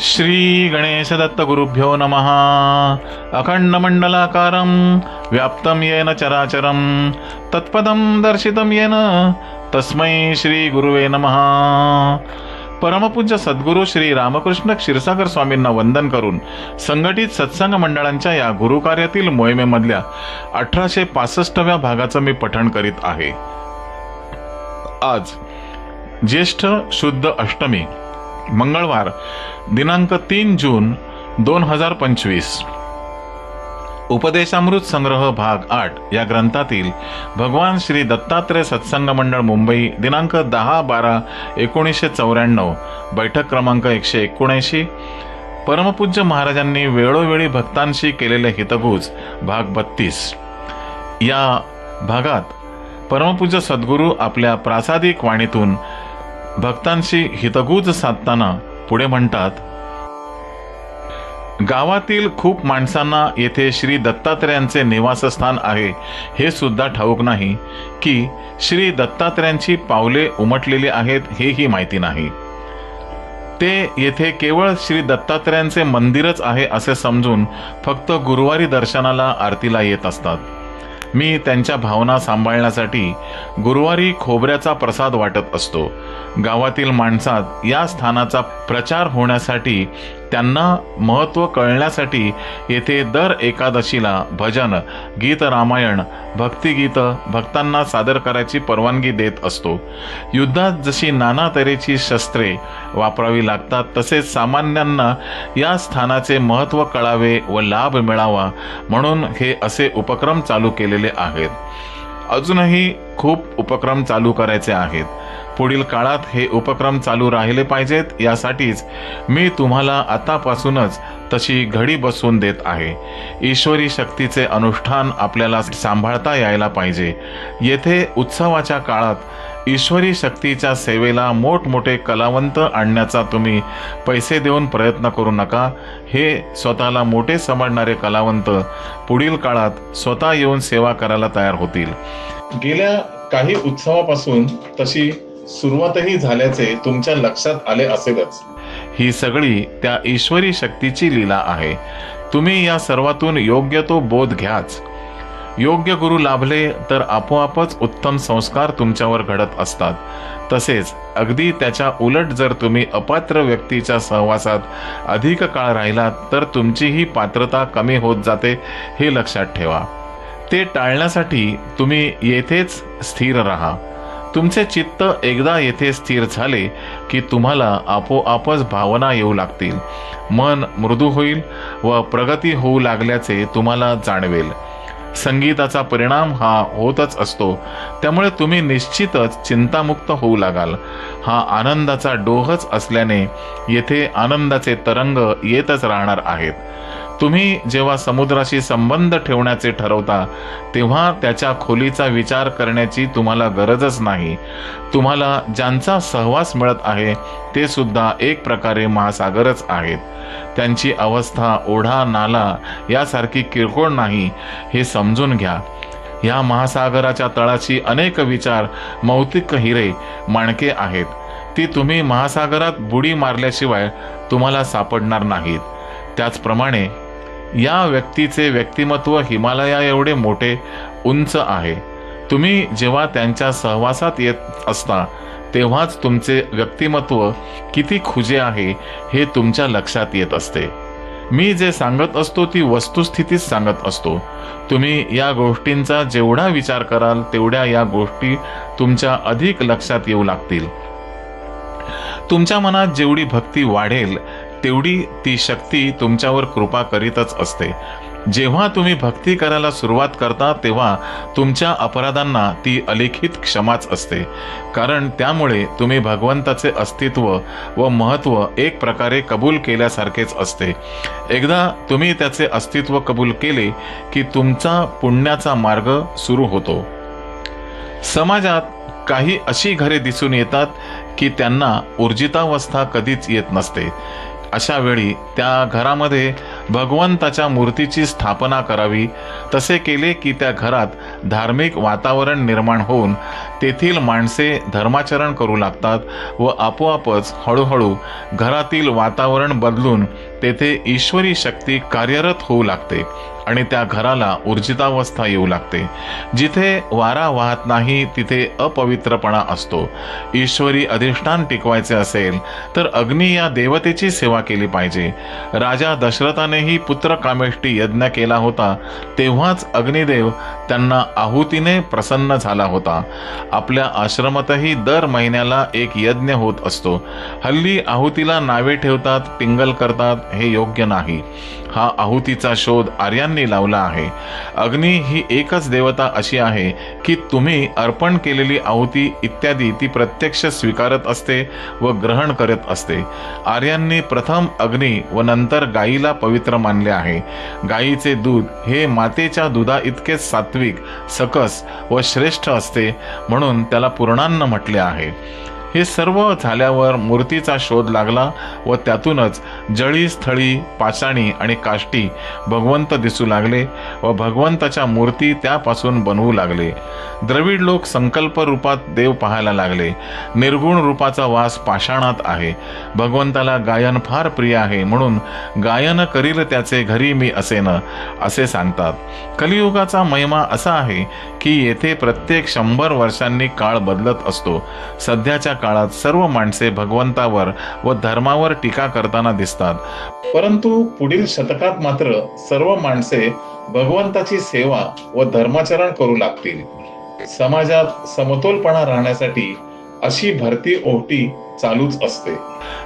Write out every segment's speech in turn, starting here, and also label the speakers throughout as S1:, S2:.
S1: श्री गणेश दत्त गुरुभ्यो नमः। अखंडमंडलाकारं व्याप्तं येन चराचरं तत्पदं दर्शितं येन तस्मै श्री गुरुवे नमः। परमपूज्य सद्गुरू श्री रामकृष्ण क्षीरसागर स्वामींना वंदन करून संघटित सत्संग मंडळांच्या या गुरुकार्यातील मोहिमेमधल्या अठराशे पासष्टव्या भागाचं मी पठण करीत आहे. आज ज्येष्ठ शुद्ध अष्टमी मंगळवार दिनांक तीन जून दोन हजार पंचवीस. उपदेशामृत संग्रह भाग आठ या ग्रंथातील भगवान श्री दत्तात्रय सत्संग मंडळ मुंबई दिनांक दहा बारा एकोणीसशे चौऱ्याण्णव बैठक क्रमांक एकशे एकोणऐंशी. परमपूज्य महाराजांनी वेळोवेळी भक्तांशी केलेले हितगुज भाग बत्तीस. या भागात परमपूज्य सद्गुरू आपल्या प्रासादिक वाणीतून भक्तांशी हितगुज साधताना पुढे म्हणतात गावातील खूप माणसांना येथे श्री दत्तात्रयांचे निवासस्थान आहे. हे सुद्धा ठाऊक नाही की श्री दत्तात्रयांची पावले उमटलेली आहेत हेही माहिती नाही. ते येथे केवळ श्री दत्तात्रयांचे मंदिरच आहे असे समजून फक्त गुरुवारी दर्शनाला आरतीला येत असतात. मी त्यांच्या भावना सांभाळण्यासाठी गुरुवारी खोबऱ्याचा प्रसाद वाटत असतो. गावातील माणसात या स्थानाचा प्रचार होण्यासाठी त्यांना महत्त्व कळण्यासाठी येथे दर एकादशीला भजन गीत रामायण भक्तिगीत भक्तांना सादर करायची परवानगी देत असतो. युद्धात जशी नाना तऱ्हेची शस्त्रे वापरावी लागतात तसेच सामान्यांना या स्थानाचे महत्त्व कळावे व लाभ मिळावा म्हणून हे असे उपक्रम चालू केलेले आहेत. अजूनही खूप उपक्रम चालू करायचे आहेत. पुढील काळात हे उपक्रम चालू राहिले पाहिजेत यासाठीच मी तुम्हाला आतापासूनच तशी घडी बसवून देत आहे. ईश्वरी शक्तीचे अनुष्ठान आपल्याला सांभाळता यायला पाहिजे. येथे उत्सवाच्या काळात ईश्वरी शक्तीच्या सेवेला मोठमोठे कलावंत आणण्याचा तुम्ही पैसे देऊन प्रयत्न करू नका. हे स्वतःला मोठे समजणारे कलावंत पुढील काळात स्वतः येऊन सेवा करायला तयार होतील. गेल्या काही उत्सवापासून तशी सुरुवातही झाल्याचे तुमच्या लक्षात आले असेलच. ही सगळी त्या ईश्वरी शक्तीची लीला आहे. तुम्ही या सर्वातून योग्य तो बोध घ्याच. योग्य गुरु लाभले तर आपोआपच उत्तम संस्कार तुमच्यावर घडत असतात. तसेच अगदी त्याच्या उलट जर तुम्ही अपात्र व्यक्तीच्या सहवासात अधिक काळ राहिलात तर तुमचीही पात्रता कमी होत जाते हे लक्षात ठेवा. ते टाळण्यासाठी तुम्ही येथेच स्थिर राहा. तुमचे चित्त एकदा येथे स्थिर झाले की तुम्हाला आपोआपच भावना येऊ लागतील. मन मृदू होईल व प्रगती होऊ लागल्याचे तुम्हाला जाणवेल. संगीताचा परिणाम हा होतच असतो. त्यामुळे तुम्ही निश्चितच चिंतामुक्त होऊ लागाल. हा आनंदाचा डोहच असल्याने येथे आनंदाचे तरंग येतच राहणार आहेत. तुम्ही जेव्हा समुद्राशी संबंध ठेवण्याचे ठरवता तेव्हा त्याच्या खोलीचा विचार करण्याची तुम्हाला गरजच नाही. तुम्हाला ज्यांचा सहवास मिळत आहे ते सुद्धा एक प्रकारे महासागरच आहेत. त्यांची अवस्था ओढा नाला यासारखी किरकोळ नाही हे समजून घ्या. या महासागराच्या तळाशी अनेक विचार मौतिक हिरे माणके आहेत. ती तुम्ही महासागरात बुडी मारल्याशिवाय तुम्हाला सापडणार नाहीत. त्याचप्रमाणे या व्यक्तीचे व्यक्तिमत्व हिमालया एवढे मोठे उंच आहे. तुम्ही जेव्हा त्यांच्या सहवासात येत असता तेव्हाच तुमचे व्यक्तिमत्व किती खुजे आहे हे तुमच्या लक्षात येत असते. मी जे सांगत असतो ती वस्तुस्थितीच सांगत असतो. तुम्ही या गोष्टींचा जेवढा विचार कराल तेवढ्या या गोष्टी तुमच्या अधिक लक्षात येऊ लागतील. तुमच्या मनात जेवढी भक्ती वाढेल तेवढी ती शक्ती तुमच्यावर कृपा करीतच असते. जेव्हा तुम्ही भक्ती करायला सुरुवात करता तेव्हा तुमच्या अपराधांना ती अलिखित क्षमाच असते. कारण त्यामुळे तुम्ही भगवंताचे अस्तित्व व महत्त्व एक प्रकारे कबूल केल्यासारखेच असते. एकदा तुम्ही त्याचे अस्तित्व कबूल केले की तुमचा पुण्याचा मार्ग सुरू होतो. समाजात काही अशी घरे दिसून येतात की त्यांना ऊर्जितावस्था कधीच येत नसते. अशा वेळी त्या घरामध्ये भगवंताच्या मूर्तीची स्थापना करावी. तसे केले की त्या घरात धार्मिक वातावरण निर्माण होऊन तेथील माणसे धर्माचरण करू लागतात व आपोआपच हळूहळू घरातील वातावरण बदलून तेथे ईश्वरी शक्ती कार्यरत होऊ लागते आणि त्या घराला ऊर्जितावस्था येऊ लागते. जिथे वारा वाहत नाही तिथे अपवित्रपणा असतो. ईश्वरी अधिष्ठान टिकवायचे असेल तर अग्नी या देवतेची सेवा केली पाहिजे. राजा दशरथाने दशरथानेही पुत्र कामेष्टी यज्ञ केला होता तेव्हाच अग्निदेव त्यांना आहुतीने प्रसन्न झाला होता. आपल्या आश्रमातही दर महिन्याला एक यज्ञ होत असतो. हल्ली आहुतीला नावे ठेवतात टिंगल करतात हे योग्य नाही. हा आहुतीचा शोध आर्यांनी लावला आहे. अग्नी ही एकच देवता अशी आहे की तुम्ही अर्पण केलेली आहुती इत्यादी ती प्रत्यक्ष स्वीकारत असते व ग्रहण करत असते. आर्यांनी प्रथम अग्नी व नंतर गायीला पवित्र मानले आहे. गायीचे दूध हे मातेच्या दुधा इतकेच सात्विक सकस व श्रेष्ठ असते म्हणून त्याला पूर्णान्न म्हटले आहे. हे सर्व झाल्यावर मूर्तीचा शोध लागला व त्यातूनच जळी स्थळी पाषाणी आणि काष्टी भगवंत दिसू लागले व भगवंताच्या मूर्ती त्यापासून बनवू लागले. द्रविड लोक संकल्प रूपात देव पाहायला लागले. निर्गुण रूपाचा वास पाषाणात आहे. भगवंताला गायन फार प्रिय आहे म्हणून गायन करील त्याचे घरी मी असेन असे सांगतात. कलियुगाचा महिमा असा आहे की येथे प्रत्येक शंभर वर्षांनी काळ बदलत असतो. सध्याच्या काळात सर्व माणसे भगवंतावर व धर्मावर टीका करताना दिसतात. परंतु पुढील शतकात मात्र सर्व माणसे भगवंताची सेवा व धर्माचरण करू लागतील. समाजात समतोलपणा राहण्यासाठी अशी भरती ओहटी चालूच असते.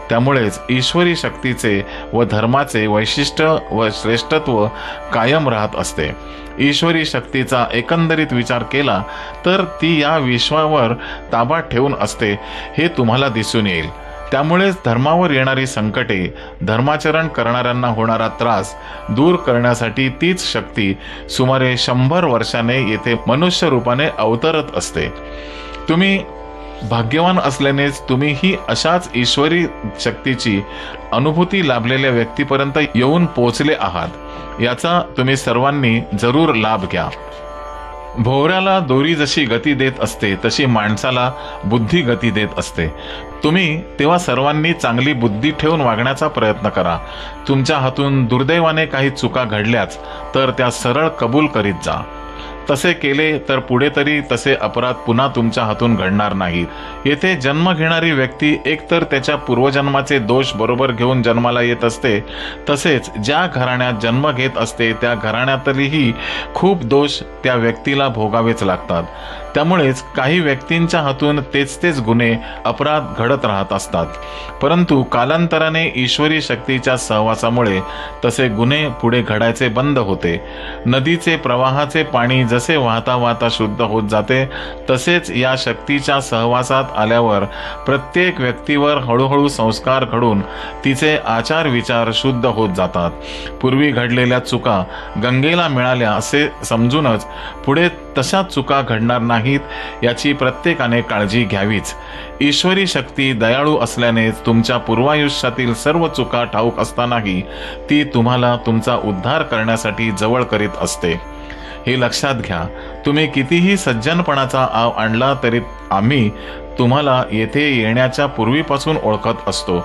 S1: त्यामुळेच ईश्वरी शक्तीचे व धर्माचे वैशिष्ट्य व श्रेष्ठत्व कायम राहत असते. ईश्वरी शक्तीचा एकंदरीत विचार केला तर ती या विश्वावर ताबा ठेवून असते हे तुम्हाला दिसून येईल. त्यामुळेच धर्मावर येणारी संकटे धर्माचरण करणाऱ्यांना होणारा त्रास दूर करण्यासाठी तीच शक्ती सुमारे शंभर वर्षाने येथे मनुष्य रूपाने अवतरत असते. तुम्ही भाग्यवान असल्यानेच तुम्ही ही अशाच ईश्वरी शक्तीची अनुभूती लाभलेल्या व्यक्तीपर्यंत येऊन पोचले आहात. याचा तुम्ही सर्वांनी जरूर लाभ घ्या. भोवऱ्याला दोरी जशी गती देत असते तशी माणसाला बुद्धी गती देत असते. तुम्ही तेव्हा सर्वांनी चांगली बुद्धी ठेवून वागण्याचा प्रयत्न करा. तुमच्या हातून दुर्दैवाने काही चुका घडल्याच तर त्या सरळ कबूल करीत जा. तसे केले तर पुढे तरी तसे अपराध पुन्हा तुमच्या हातून घडणार नाहीत येथे जन्म घेणारी व्यक्ती एकतर त्याच्या पूर्वजन्माचे दोष बरोबर घेऊन जन्माला येत असते तसेच ज्या घराण्यात जन्म घेत असते त्या घराण्यातरीही खूप दोष त्या व्यक्तीला भोगावेच लागतात. त्यामुळेच काही व्यक्तींच्या हातून तेच तेच गुन्हे अपराध घडत राहत असतात. परंतु कालांतराने ईश्वरी शक्तीच्या सहवासामुळे तसे गुन्हे पुढे घडायचे बंद होते. नदीचे प्रवाहाचे पाणी जसे वाहता वाहता शुद्ध होत जाते तसेच या शक्तीच्या सहवासात आल्यावर प्रत्येक व्यक्तीवर हळूहळू संस्कार घडून तिचे आचार विचार शुद्ध होत जातात. पूर्वी घडलेल्या चुका गंगेला मिळाल्या असे समजूनच पुढे तशा चुका घडणार नाही नाहीत याची प्रत्येकाने काळजी घ्यावीच. ईश्वरी शक्ती दयाळू असल्यानेच तुमच्या पूर्वायुष्यातील सर्व चुका ठाऊक असतानाही ती तुम्हाला तुमचा उद्धार करण्यासाठी जवळ करीत असते. हे लक्षात घ्या. तुम्ही कितीही सज्जनपणाचा आव आणला तरी आम्ही तुम्हाला येथे येण्याच्या पूर्वीपासून ओळखत असतो.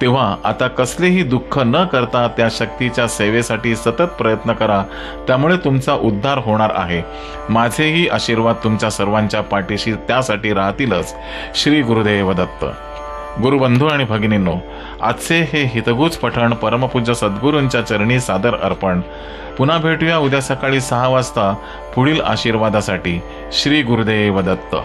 S1: तेव्हा आता कसलेही दुःख न करता त्या शक्तीच्या सेवेसाठी सतत प्रयत्न करा. त्यामुळे तुमचा उद्धार होणार आहे. माझेही आशीर्वाद तुमच्या सर्वांच्या पाठीशी त्यासाठी राहतीलच. श्री गुरुदेव दत्त. गुरुबंधू आणि भगिनींनो आजचे हे हितगुज पठण परमपूज्य सद्गुरूंच्या चरणी सादर अर्पण. पुन्हा भेटूया उद्या सकाळी सहा वाजता पुढील आशीर्वादासाठी. श्री गुरुदेव दत्त.